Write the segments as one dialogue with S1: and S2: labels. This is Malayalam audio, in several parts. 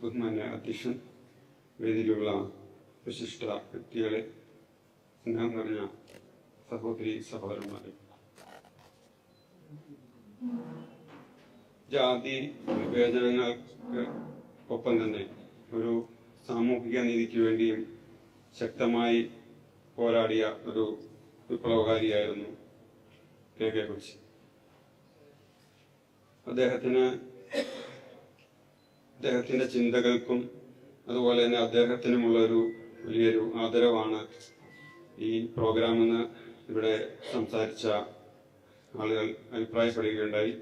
S1: ബഹുമാന്യ അധ്യക്ഷൻ വേദിയിലുള്ള വിശിഷ്ട വ്യക്തികളെ സ്നേഹം നിറഞ്ഞ സഹോദരി സഹോദരന്മാരെ. ജാതി വിവേചനങ്ങൾക്ക് ഒപ്പം തന്നെ ഒരു സാമൂഹിക നീതിക്ക് വേണ്ടിയും ശക്തമായി പോരാടിയ ഒരു വിപ്ലവകാരിയായിരുന്നു കെ കെ കൊച്ചി. അദ്ദേഹത്തിന് അദ്ദേഹത്തിന്റെ ചിന്തകൾക്കും അതുപോലെ തന്നെ അദ്ദേഹത്തിനുമുള്ള ഒരു വലിയൊരു ആദരവാണ് ഈ പ്രോഗ്രാമെന്ന് ഇവിടെ സംസാരിച്ച ആളുകൾ അഭിപ്രായപ്പെടുകയുണ്ടായി.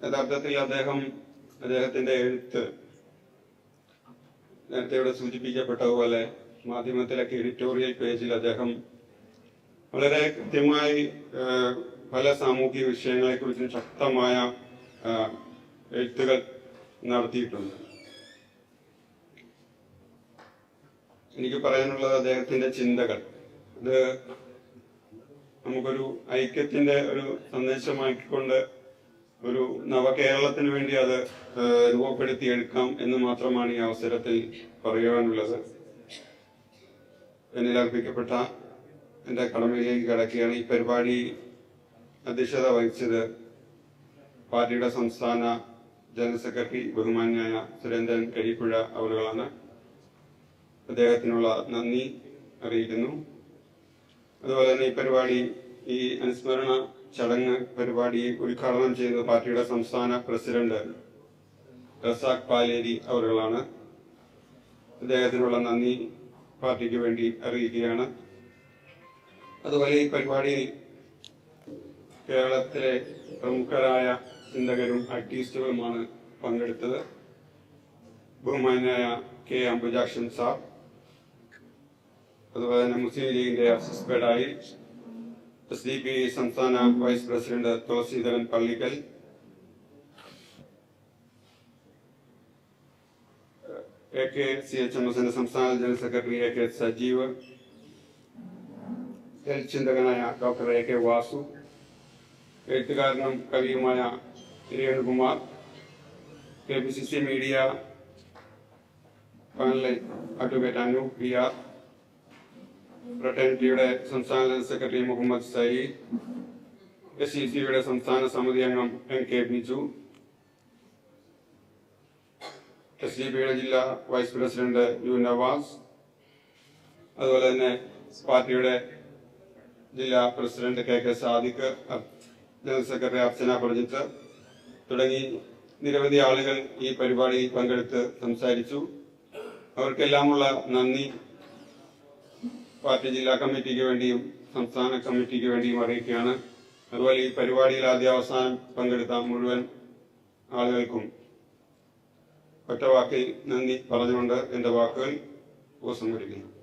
S1: യഥാർത്ഥത്തിൽ അദ്ദേഹം അദ്ദേഹത്തിന്റെ എഴുത്ത് നേരത്തെ ഇവിടെ സൂചിപ്പിക്കപ്പെട്ടതുപോലെ മാധ്യമത്തിലൊക്കെ എഡിറ്റോറിയൽ പേജിൽ അദ്ദേഹം വളരെ കൃത്യമായി പല സാമൂഹിക വിഷയങ്ങളെ കുറിച്ചും ശക്തമായ എഴുത്തുകൾ നടത്തിയിട്ടുണ്ട്. എനിക്ക് പറയാനുള്ളത് അദ്ദേഹത്തിന്റെ ചിന്തകൾ. അത് നമുക്കൊരു ഐക്യത്തിന്റെ ഒരു സന്ദേശമാക്കിക്കൊണ്ട് ഒരു നവകേരളത്തിന് വേണ്ടി അത് രൂപപ്പെടുത്തി രൂപപ്പെടുത്തിയെടുക്കാം എന്ന് മാത്രമാണ് ഈ അവസരത്തിൽ പറയുവാനുള്ളത് എന്നിൽ അർപ്പിക്കപ്പെട്ട എന്റെ കടമയിലേക്ക് കടക്കുകയാണ് ഈ പരിപാടി അധ്യക്ഷത വഹിച്ചത് പാർട്ടിയുടെ സംസ്ഥാന ജനറൽ സെക്രട്ടറി ബഹുമാന്യായ സുരേന്ദ്രൻ കരിപ്പുഴ അവരുകളാണ് അദ്ദേഹത്തിനുള്ള നന്ദി അറിയിക്കുന്നു. അതുപോലെ തന്നെ ഈ പരിപാടി ഈ അനുസ്മരണ ചടങ്ങ് പരിപാടി ഉദ്ഘാടനം ചെയ്ത പാർട്ടിയുടെ സംസ്ഥാന പ്രസിഡന്റ് റസാഖ് പാലേരി അവരുകളാണ്. അദ്ദേഹത്തിനുള്ള നന്ദി പാർട്ടിക്ക് വേണ്ടി അറിയിക്കുകയാണ്. അതുപോലെ ഈ പരിപാടിയിൽ കേരളത്തിലെ പ്രമുഖരായ ചിന്തകരും ആക്ടിവിസ്റ്റുകളുമാണ് പങ്കെടുത്തത്. ബഹുമാനായ കെ അംബുജാക്ഷൻ സാർ അതുപോലെ തന്നെ മുസ്ലിം ലീഗിന്റെ അസിസ്റ്റഡായി എസ് ഡി പി സംസ്ഥാന vice president Thulaseedharan Pallikkal A K C H M എസിന്റെ സംസ്ഥാന general secretary A K Sajeev ചിന്തകനായ doctor A K Vasu എഴുത്തുകാരനും കവിയുമായ Renukumar K P C C media പാനലിൽ അഡ്വക്കേറ്റ് അനു പി ആർ ഫ്രട്ടേണിറ്റിയുടെ സംസ്ഥാന secretary Muhammad Sayyid S C സംസ്ഥാന സമിതി അംഗം M K Biju S D ജില്ലാ വൈസ് പ്രസിഡന്റ് യു നവാസ് അതുപോലെ തന്നെ പാർട്ടിയുടെ ജില്ലാ president K K Sadiq general secretary Archana Prajith തുടങ്ങി നിരവധി ആളുകൾ ഈ പരിപാടിയിൽ പങ്കെടുത്ത് സംസാരിച്ചു. അവർക്കെല്ലാമുള്ള നന്ദി. പാർട്ടി ജില്ലാ കമ്മിറ്റിക്ക് വേണ്ടിയും സംസ്ഥാന കമ്മിറ്റിക്ക് വേണ്ടിയും അറിയിക്കുകയാണ്. അതുപോലെ ഈ പരിപാടിയിൽ ആദ്യ അവസാനം പങ്കെടുത്ത മുഴുവൻ ആളുകൾക്കും ഒറ്റ വാക്കിൽ നന്ദി പറഞ്ഞുകൊണ്ട് എന്റെ വാക്കുകൾ ഉപസംഹരിക്കുന്നു.